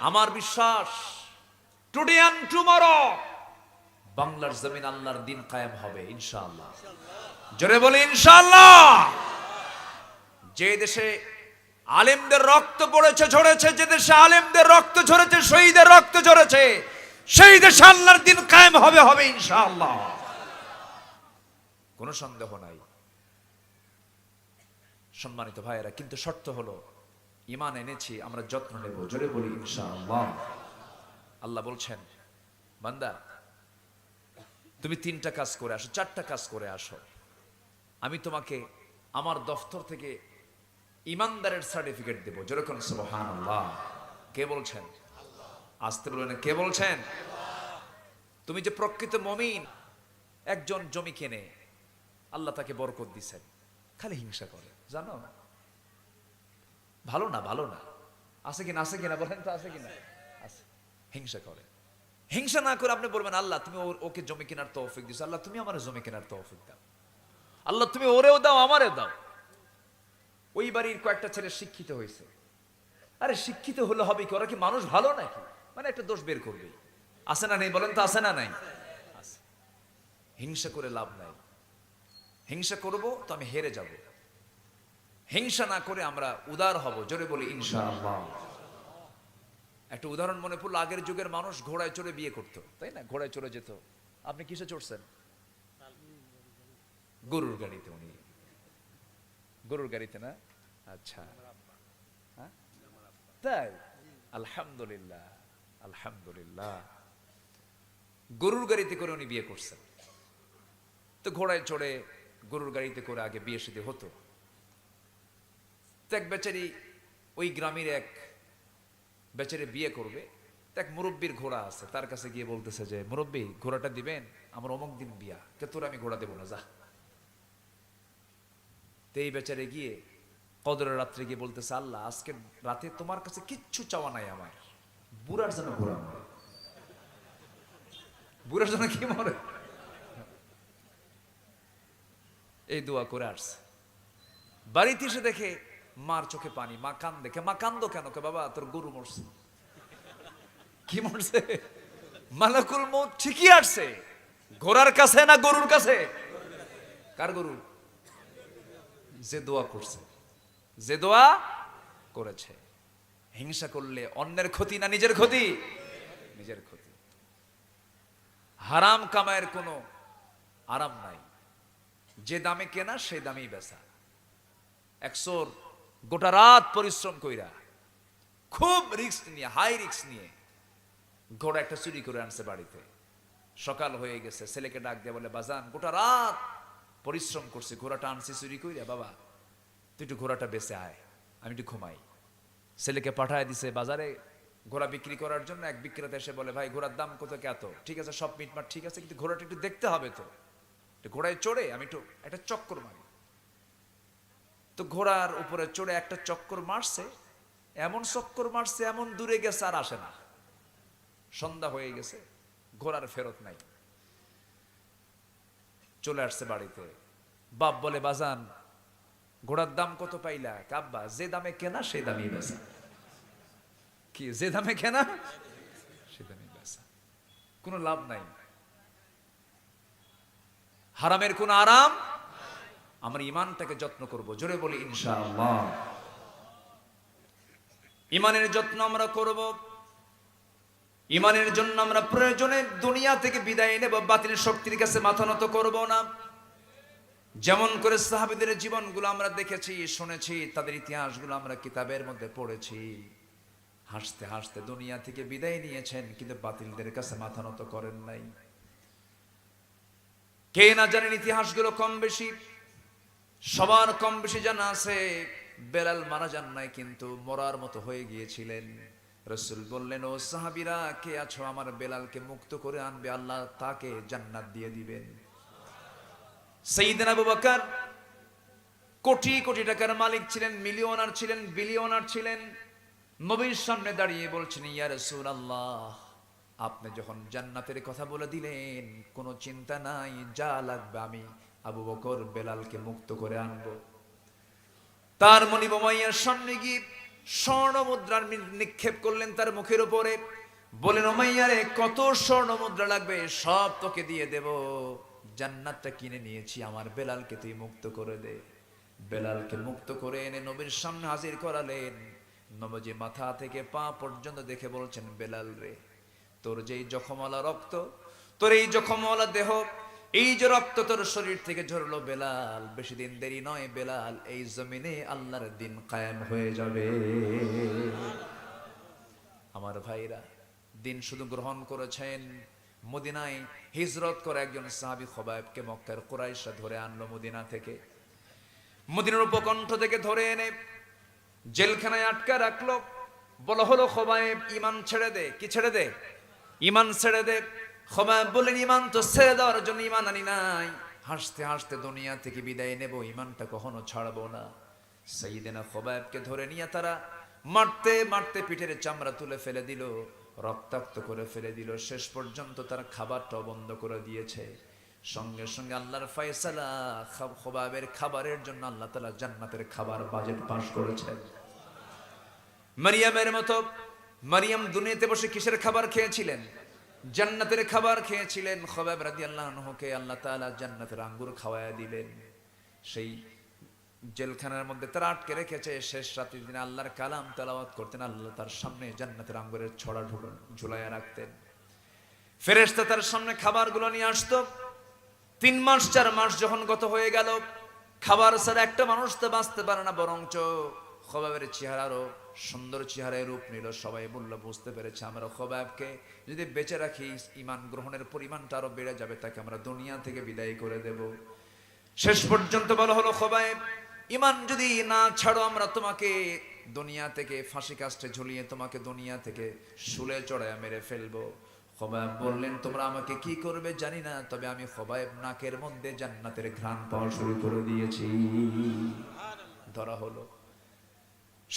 আমার বিশ্বাস today and tomorrow বাংলার জমিন আল্লাহর দিন কায়েম হবে, ইনশাআল্লাহ। জোরে বলি, ইনশাআল্লাহ। যে দেশে আলেমদের রক্ত পড়েছে, ঝরেছে, যে দেশে আলেমদের রক্ত ঝরেছে, শহীদের রক্ত ঝরেছে, সেই দেশে আল্লাহর দিন কায়েম হবে হবে, ইনশাআল্লাহ। কোনো সন্দেহ নাই। সম্মানিত ভাইয়েরা, কিন্তু শর্ত হলো ইমান এনেছি, আমরা যত্ন নেব। জোরে বলি আল্লাহ বলছেন, বান্দা, তুমি তিনটা কাজ করে আসো, চারটা কাজ করে আসো। আমি তোমাকে আমার দফতর থেকে ইমানদারের সার্টিফিকেট দেবো। যেরকম সুবহান আল্লাহ কে বলছেন? আসতে বলবেন কে বলছেন? তুমি যে প্রকৃত মমিন, একজন জমি কেনে, আল্লাহ তাকে বরকত দিছেন। খালি হিংসা করে, জানো? ভালো না ভালো না। আছে কিনা আছে কিনা বলেন তো, আছে কিনা? আছে। হিংসা করে। হিংসা না করে আপনি বলবেন, আল্লাহ, তুমি ওকে জমি কেনার তৌফিক দিছো আল্লাহ, তুমি আমার জমি কেনার তৌফিক দাও। আল্লাহ, তুমি ওরেও দাও, আমারে দাও। ওই বাড়ির কয়েকটা ছেলে শিক্ষিত হয়েছে। আরে, শিক্ষিত হলে হবে কি? ওরা কি মানুষ ভালো নাকি? মানে একটা দোষ বের করবে আছে না নেই বলেন তো, আছে না নাই? হিংসা করে লাভ নাই। হিংসা করব তো আমি হেরে যাব। হিংসা না করে আমরা উদার হব, জোরে বলি ইনশাআল্লাহ। একটা উদাহরণ মনে পড়ল, আগের যুগের মানুষ ঘোড়ায় চড়ে বিয়ে করতো, তাই না? ঘোড়ায় চড়ে যেত। আপনি কিসে চড়ছেন? গরুর গাড়িতে উনি। গরুর গাড়িতে না? আচ্ছা। হ্যাঁ? তাই? আলহামদুলিল্লাহ আলহামদুলিল্লাহ। গরুর গাড়িতে করে উনি বিয়ে করছেন। তো ঘোড়ায় চড়ে গরুর গাড়িতে করে আগে বিয়ে সাথে হতো। তো এক বেচারি ওই গ্রামের এক বেচারে বিয়ে করবে তো এক মুরব্বীর ঘোড়া আছে, তার কাছে গিয়ে বলতেছে যে, মুরব্বী, ঘোড়াটা দিবেন, আমার অমুক দিন বিয়া কে তোর আমি ঘোড়া দেবো না, যা। এই বেচারে গিয়ে কদরের রাত্রে গিয়ে বলতেছে, আল্লাহ, আজকে রাতে তোমার কাছে কিচ্ছু চাওয়া নাই আমার, বুড়ার জন্য ঘোড়া মরে বুড়ার জন্য কি মরে? এই দোয়া করে আসছে। বাড়িতে এসে দেখে মার চোখে পানি, মা কান দেখে মা কান্দো কেন? কে, বাবা, তোর গরু মরছে। কি মরছে? মালাকুল মৌত ঠিকই আসছে। ঘোড়ার কাছে না গরুর কাছে? কার গরু? যে দোয়া করছে। যে দোয়া করেছে। হিংসা করলে অন্যের ক্ষতি না নিজের ক্ষতি? নিজের ক্ষতি। হারাম কামায়ের কোনো আরাম নাই। যে দামে কেনা, সেই দামেই বেচা। একশোর গোটা রাত পরিশ্রম কইরা, খুব রিস্ক নিয়ে, হাই রিক্স নিয়ে ঘোড়া একটা চুরি করে আনছে বাড়িতে। সকাল হয়ে গেছে, ছেলেকে ডাক দিয়ে বলে, বাজান, গোটা রাত পরিশ্রম করছে, ঘোড়াটা আনছি, চুরি কইরা, বাবা, তুই একটু ঘোড়াটা বেঁচে আয়, আমি একটু ঘুমাই। ছেলেকে পাঠায় দিছে, বাজারে ঘোড়া বিক্রি করার জন্য এক বিক্রেতা এসে বলে, ভাই, ঘোড়ার দাম কত কত ঠিক আছে, সব মিটমাট ঠিক আছে, কিন্তু ঘোড়াটা একটু দেখতে হবে তো। ঘোড়ায় চড়ে, আমি একটু, একটা চক্কর মারি। তো ঘোড়ার উপরে চড়ে একটা চক্কর মারছে, এমন চক্কর মারছে, এমন দূরে গেছে আর আসে না। সন্ধ্যা হয়ে গেছে, ঘোড়ার ফেরত নাই। চলে আসছে বাড়িতে। বাপ বলে, বাজান, ঘোড়ার দাম কত পাইলা? কাব্বা যে দামে কেনা সেই দামই বেচা। কি, যে দামে কেনা? সে দামে বেচা। কোনো লাভ নাই। হারামের কোন আরাম আমার ইমানটাকে যত্ন করব। জোরে বলি, ইনশাআল্লাহ। ইমানের যত্ন আমরা করব। ইমানের জন্য আমরা প্রয়োজনে দুনিয়া থেকে বিদায় নেব বাতিল শক্তির কাছে মাথা নত করব না। যেমন করে সাহাবিদের জীবনগুলো আমরা দেখেছি, শুনেছি, তাদের ইতিহাসগুলো আমরা কিতাবের মধ্যে পড়েছি। হাসতে হাসতে দুনিয়া থেকে বিদায় নিয়েছেন, কিন্তু বাতিলদের কাছে মাথা নত করেন নাই। কে না জানেন ইতিহাসগুলো কম বেশি। সবার কম বেশি জানা আছে, বেলাল মারা যান নাই কিন্তু মরার মতো হয়ে গিয়েছিলেন। রসুল বললেন, ও সাহাবিরা, কে আছো? আমার বেলালকে মুক্ত করে আনবে, আল্লাহ তাকে জান্নাত দিয়ে দিবেন। কোটি কোটি টাকার মালিক ছিলেন, মিলিয়নার ছিলেন, বিলিয়নার ছিলেন। নবীর সামনে দাঁড়িয়ে বলছেন, ইয়া রসুল আল্লাহ আপনি যখন জান্নাতের কথা বলে দিলেন, কোনো চিন্তা নাই, যা লাগবে আমি আবু বকর বেলালকে মুক্ত করে আনব। তার মনিবমাইয়ার সামনে গিয়ে স্বর্ণ মুদ্রার নিক্ষেপ করলেন তার মুখের উপরে। বলেন ওমাইয়ারে কত স্বর্ণ মুদ্রা লাগবে? সব তোকে দিয়ে দেব। জান্নাতটা কিনে নিয়েছি আমার বেলালকে, তুই মুক্ত করে দে। বেলালকে মুক্ত করে এনে নবীর সামনে হাজির করালেন। নবজি মাথা থেকে পা পর্যন্ত দেখে বলছেন, বেলাল রে, তোর যেই জখমওয়ালা রক্ত, তোর এই জখমওয়ালা দেহ এই যে রক্ত তোর শরীর থেকে ঝরলো বেলাল, বেশি দিন দেরি নয় বেলাল, এই জমিনে আল্লাহর দিন কায়েম হয়ে যাবে। আমার ভাইরা, দিন শুধু গ্রহণ করেছেন মদিনায়, হিজরত করে একজন সাহাবি খবাইবকে মক্কার কোরাইশা ধরে আনলো মদিনা থেকে। মদিনার উপকণ্ঠ থেকে ধরে এনে জেলখানায় আটকা রাখল। বলা হলো খোবায়েব ইমান ছেড়ে দে, কি ছেড়ে দে? ইমান ছেড়ে দে খোবায়েব বললেন ইমান তো ছেড়ে দেওয়ার জন্য ইমান আনি নাই। হাসতে হাসতে দুনিয়া থেকে বিদায় নেব ইমানটা কখনো ছাড়বো না। সেইদিনা খোবায়েবকে ধরে নিয়ে তারা মারতে মারতে পিঠের চামড়া তুলে ফেলে দিল, রক্তাক্ত করে ফেলে দিল। শেষ পর্যন্ত তার খাবারটাও বন্ধ করে দিয়েছে। সঙ্গে সঙ্গে আল্লাহর ফয়সালা খাব- খোবাবের খাবারের জন্য আল্লাহ তালা জান্নাতের খাবার বাজেট পাশ করেছেন মারিয়ামের মতো মারিয়াম দুনিয়াতে বসে কিসের খাবার খেয়েছিলেন? জান্নাতের খাবার খেয়েছিলেন খবাব রাদি আল্লাহ আনহুকে, আল্লাহ তাআলা জান্নাতের আঙ্গুর খাওয়ায়া দিলেন। সেই জেলখানার মধ্যে তারা আটকে রেখেছে, শেষ রাতের দিন আল্লাহর কালাম তেলাওয়াত করতেন, আল্লাহ তার সামনে জান্নাতের আঙ্গুরের ছড়া ঝুলাইয়া রাখতেন। ফেরেশতা তার সামনে খাবারগুলো নিয়ে আসতো। তিন মাস, চার মাস যখন গত হয়ে গেল, খাবার ছাড়া একটা মানুষ তো বাঁচতে পারে না, বরঞ্চ খবাবের চেহারারও সুন্দর চেহারায় রূপ নিল। সবাই বলল, বুঝতে পেরেছে আমরা খবাবকে। যদি বেঁচে রাখি ইমান গ্রহণের পরিমাণটা আরও বেড়ে যাবে, তাকে আমরা দুনিয়া থেকে বিদায় করে দেব। শেষ পর্যন্ত বলা হলো খবায়েব ইমান যদি না ছাড়ো, আমরা তোমাকে দুনিয়া থেকে ফাঁসি কাস্টে ঝুলিয়ে তোমাকে দুনিয়া থেকে শুলে চড়ায় মেরে ফেলব। খবায়েব বললেন, তোমরা আমাকে কি করবে জানি না, তবে আমি খবায়েব নাকের মধ্যে জান্নাতের ঘ্রাণ পাওয়া শুরু করে দিয়েছি। ধরা হলো।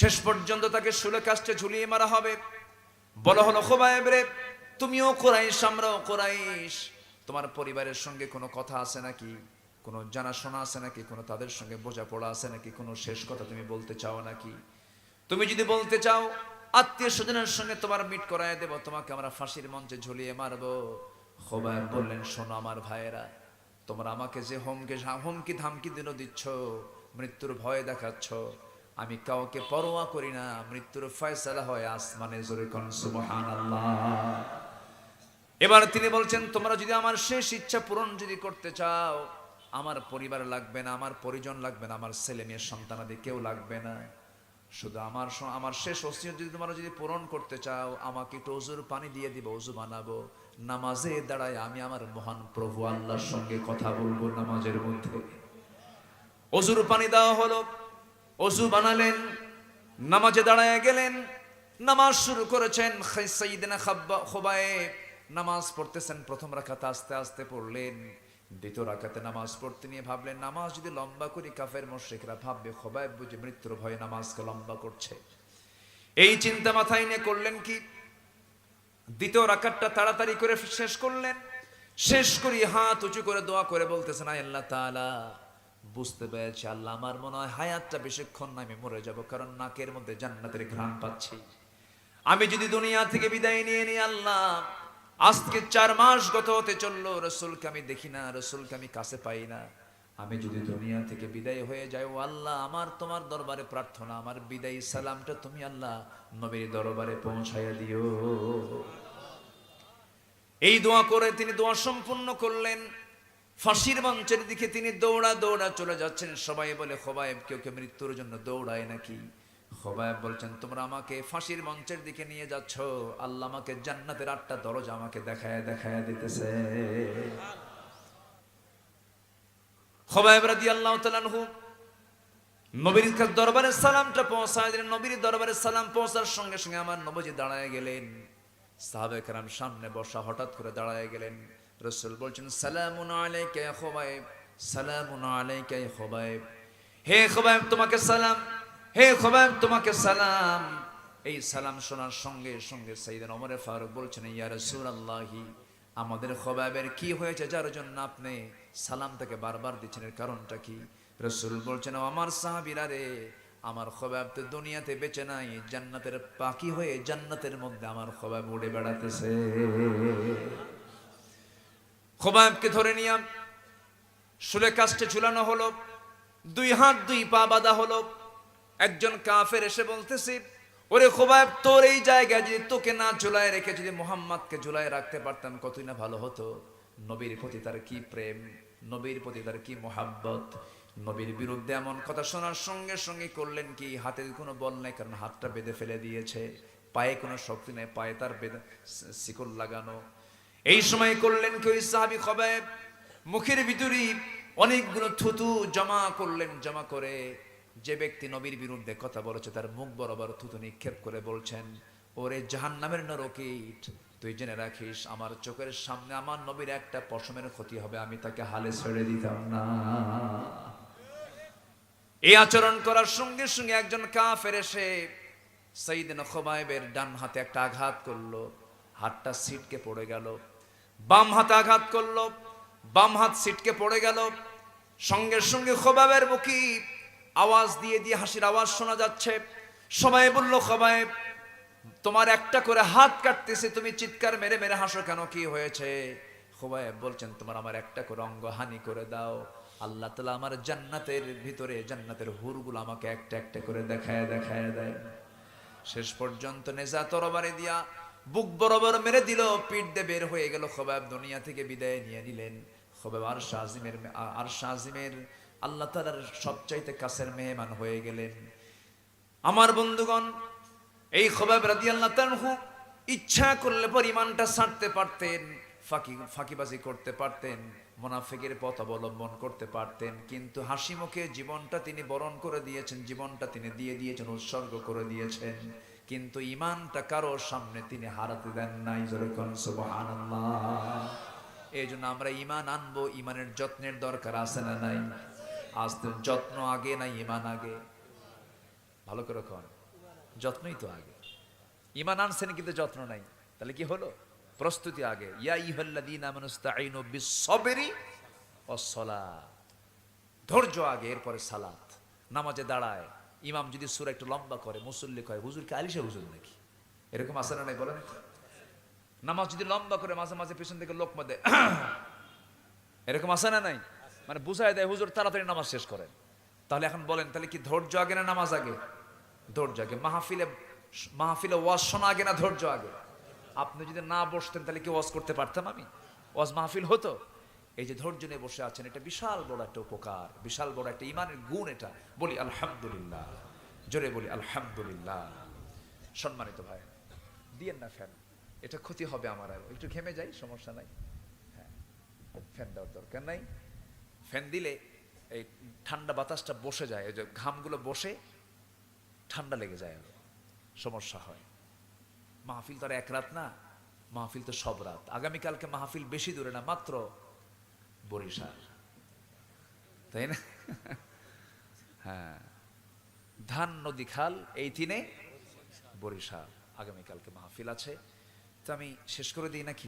শেষ পর্যন্ত তাকে শুলে কাস্টে ঝুলিয়ে মারা হবে। বলা হলো, খোবায়েব রে, তুমিও কোরাইশ, আমরাও কোরাইশ। তোমার পরিবারের সঙ্গে কোনো কথা আছে নাকি? কোনো জানাশোনা আছে নাকি? কোনো তাদের সঙ্গে বোঝাপড়া আছে নাকি? কোনো শেষ কথা তুমি বলতে চাও নাকি? তুমি যদি বলতে চাও, আত্মীয় স্বজনের সঙ্গে তোমার মিট করায় দেব, তোমাকে আমরা ফাঁসির মঞ্চে ঝুলিয়ে মারবো। খোবায়েব বললেন, শোনো আমার ভাইয়েরা, তোমরা আমাকে যে হোমকে হুমকি ধামকি দিন দিচ্ছ, মৃত্যুর ভয় দেখাচ্ছ আমি কাউকে পরোয়া করি না, মৃত্যুর ফয়সালা হয় আসমানে জোরে কোন সুবহানাল্লাহ। এবার তিনি বলছেন, তোমরা যদি আমার শেষ ইচ্ছা পূরণ যদি করতে চাও, আমার পরিবার লাগবে না, আমার পরিজন লাগবে না, আমার ছেলে মেয়ের সন্তানাদি কেউ লাগবে না। শুধু আমার আমার শেষ অস্তিত্ব যদি তোমরা যদি পূরণ করতে চাও, আমাকে একটু অজুর পানি দিয়ে দিব অজু বানাবো। নামাজে দাঁড়ায় আমি আমার মহান প্রভু আল্লাহর সঙ্গে কথা বলব নামাজের মধ্যে। অজুর পানি দেওয়া হলো। অজু বানালেন, নামাজে দাঁড়ায় গেলেন, নামাজ শুরু করেছেন সাইয়েদনা খাব্বা খোবায়েব নামাজ পড়তেছেন, প্রথম রাখাতে আস্তে আস্তে পড়লেন, দ্বিতীয় রাখাতে নামাজ পড়তে নিয়ে ভাবলেন, নামাজ যদি লম্বা করি, কাফের মোশেকরা ভাববে খোবায়েব বুঝে মৃত্যুর ভয়ে নামাজকে লম্বা করছে। এই চিন্তা মাথায় নিয়ে করলেন কি? দ্বিতীয় রাকাতটা তাড়াতাড়ি করে শেষ করলেন, শেষ করি হাত উঁচু করে দোয়া করে বলতেছেন আল্লাহ তাআলা বুঝতে পেরেছি আল্লাহ, আমার মনে হয় হায়াতটা বেশিক্ষণ আমি মরে যাব, কারণ নাকের মধ্যে জান্নাতের ঘ্রাণ পাচ্ছি। আমি যদি দুনিয়া থেকে বিদায় নিয়ে নিই আল্লাহ, আজকে চার মাস গত হতে চলল, রসুলকে আমি দেখি না, রসুলকে আমি কাছে পাই না। আমি যদি দুনিয়া থেকে বিদায় হয়ে যাই, ও আল্লাহ, আমার তোমার দরবারে প্রার্থনা, আমার বিদায়ী সালামটা তুমি আল্লাহ নবীর দরবারে পৌঁছাইয়া দিও। এই দোয়া করে তিনি দোয়া সম্পূর্ণ করলেন। ফাঁসির মঞ্চের দিকে তিনি দৌড়া দৌড়া চলে যাচ্ছেন। সবাই বলে, খোবায়েব, কেউ কেউ মৃত্যুর জন্য দৌড়ায় নাকি? খোবায়েব বলছেন, তোমরা আমাকে ফাঁসির মঞ্চের দিকে নিয়ে যাচ্ছ। আল্লাহ আমাকে জান্নাতের আটটা দরজা আমাকে দেখায় দেখায় দিতেছে। সালামটা পৌঁছায় নবীর পৌঁছার সঙ্গে সঙ্গে আমার নবজি দাঁড়ায় গেলেন। সামনে বসা হঠাৎ করে দাঁড়ায় গেলেন। রসুল বলছেন, সালামুন আলাইকা খুবাইব, সালামুন আলাইকা খুবাইব। হে খুবাইব, তোমাকে সালাম, হে খুবাইব, তোমাকে সালাম। এই সালাম শোনার সঙ্গে সঙ্গে সাইয়েদনা ওমর ফারুক বলছেন, ইয়া রাসূলুল্লাহি, আমাদের খবাবের কি হয়েছে যার জন্য আপনি সালাম তাকে বারবার দিচ্ছেন? এর কারণটা কি? রসুল বলছেন আমার সাহাবিরা রে, আমার খবাব তো দুনিয়াতে বেঁচে নাই, জান্নাতের পাখি হয়ে জান্নাতের মধ্যে আমার খবাব উড়ে বেড়াতেছে। খবাবকে ধরে নিয়াম শুলে কাস্টে ঝুলানো হলো। দুই হাত, দুই পা বাঁধা হলো। একজন কাফের এসে বলতেছি, ওরে খোবাব, তোর এই জায়গায় যদি তোকে না ঝুলায় রেখে যদি মোহাম্মদকে ঝুলায় রাখতে পারতাম, কতই না ভালো হতো। নবীর প্রতি তার কি প্রেম, নবীর প্রতি তার কি মোহাব্বত, নবীর বিরুদ্ধে এমন কথা শোনার সঙ্গে সঙ্গে করলেন কি, হাতে কোনো বল নাই, কারণ হাতটা বেঁধে ফেলে দিয়েছে। পায়ে কোনো শক্তি নেই, পায়ে তার বেঁধে শিকল লাগানো। এই সময় করলেন কি ওই সাহাবি খবাব? মুখের ভিতরে অনেকগুলো থুতু জমা করলেন, জমা করে যে ব্যক্তি নবীর বিরুদ্ধে কথা বলেছে, তার মুখ বরাবর থুতু নিক্ষেপ করে বলছেন, ওরে জাহান নামের নরকিট, তুই জেনে রাখিস, আমার চোখের সামনে আমার নবীর একটা পশমের ক্ষতি হবে, আমি তাকে হালে ছেড়ে দিতাম না। এই আচরণ করার সঙ্গে সঙ্গে একজন কাফের এসে সঈদিন খোবাইবের ডান হাতে একটা আঘাত করল, হাতটা সিটকে পড়ে গেল। বাম হাতে আঘাত করল, বাম হাত সিটকে পড়ে গেল। সঙ্গে সঙ্গে খোবাবের বুকি আওয়াজ দিয়ে দিয়ে হাসির আওয়াজ শোনা যাচ্ছে। সবাই বলল খোবাইব তোমার একটা করে হাত কাটতেছে, তুমি চিৎকার মেরে মেরে হাসো কেন? কি হয়েছে? খোবাইব বলছেন, তোমার আমার একটা করে অঙ্গ হানি করে দাও। আল্লাহ তালা আমার জান্নাতের ভিতরে, জান্নাতের হুরগুলো আমাকে একটা একটা করে দেখায় দেখায় দেয়। শেষ পর্যন্ত নেজা তরবারে দিয়া বুক বরাবর মেরে দিল, পিঠ দিয়ে বের হয়ে গেল। খোবাব দুনিয়া থেকে বিদায় নিয়ে নিলেন। খোবাব আর শাহিমের আর শাহিমের আল্লাহ তালার সবচাইতে কাছের মেহমান হয়ে গেলেন। আমার বন্ধুগণ, এই খোবাব রাদি আল্লাহ তানহু ইচ্ছা করলে পরিমাণটা ছাড়তে পারতেন, ফাঁকি, ফাঁকিবাজি করতে পারতেন, মোনাফিকের পথ অবলম্বন করতে পারতেন, কিন্তু হাসি মুখে জীবনটা তিনি বরণ করে দিয়েছেন, জীবনটা তিনি দিয়ে দিয়েছেন, উৎসর্গ করে দিয়েছেন। কিন্তু ইমানটা কারও সামনে তিনি হারাতে দেন নাই এই জন্য আমরা ইমান আনব ইমানের যত্নের দরকার আছে না নাই? আজ তো যত্ন আগে না ইমান আগে? ভালো করে কন? যত্নই তো আগে। ইমান আনছেন কিন্তু যত্ন নাই। তাহলে কি হলো? প্রস্তুতি আগে। ইয়া ইহাল্লাদিন আমানুস্তাইনু বিসসবরি অসলা ধৈর্য আগে, এরপরে সালাত। নামাজে দাঁড়ায়। ইমাম যদি সূরা একটু লম্বা করে, মুসল্লি কয়, হুজুর কি আলিশা হুজুর নাকি? এরকম আছে না নাই বলেন নামাজ যদি লম্বা করে, মাঝে মাঝে পিছন থেকে লোক মধ্যে এরকম আছে না নাই? মানে বুঝায় দেয়, হুজুর, তাড়াতাড়ি নামাজ শেষ করেন। তাহলে এখন বলেন, তাহলে কি ধৈর্য আগে না নামাজ আগে? ধৈর্য আগে। মাহফিলে মাহফিলে ওয়াজ শোনা আগে না ধৈর্য আগে? আপনি যদি না বসতেন, তাহলে কি ওয়াজ করতে পারতাম আমি? ওয়াজ মাহফিল হতো? এই যে ধৈর্য নিয়ে বসে আছেন, এটা বিশাল বড় একটা উপকার, বিশাল বড় একটা ইমানের গুণ এটা। বলি আলহামদুলিল্লাহ, জোরে বলি আলহামদুলিল্লাহ। সম্মানিত ভাই, দিয়েন না ফ্যান, এটা ক্ষতি হবে আমার আর, একটু ঘেমে যাই, সমস্যা নাই। হ্যাঁ ফ্যান দেওয়ার দরকার নাই। ফ্যান দিলে এই ঠান্ডা বাতাসটা বসে যায়, এই যে ঘামগুলো বসে ঠান্ডা লেগে যায় আরও, সমস্যা হয়। মাহফিল তো আর এক রাত না, মাহফিল তো সব রাত। আগামীকালকে মাহফিল বেশি দূরে না, মাত্র বরিশাল, তাই না? হ্যাঁ ধান, নদী, খাল, এই তিনে বরিশাল। আগামীকালকে মাহফিল আছে। তো আমি শেষ করে দিই নাকি?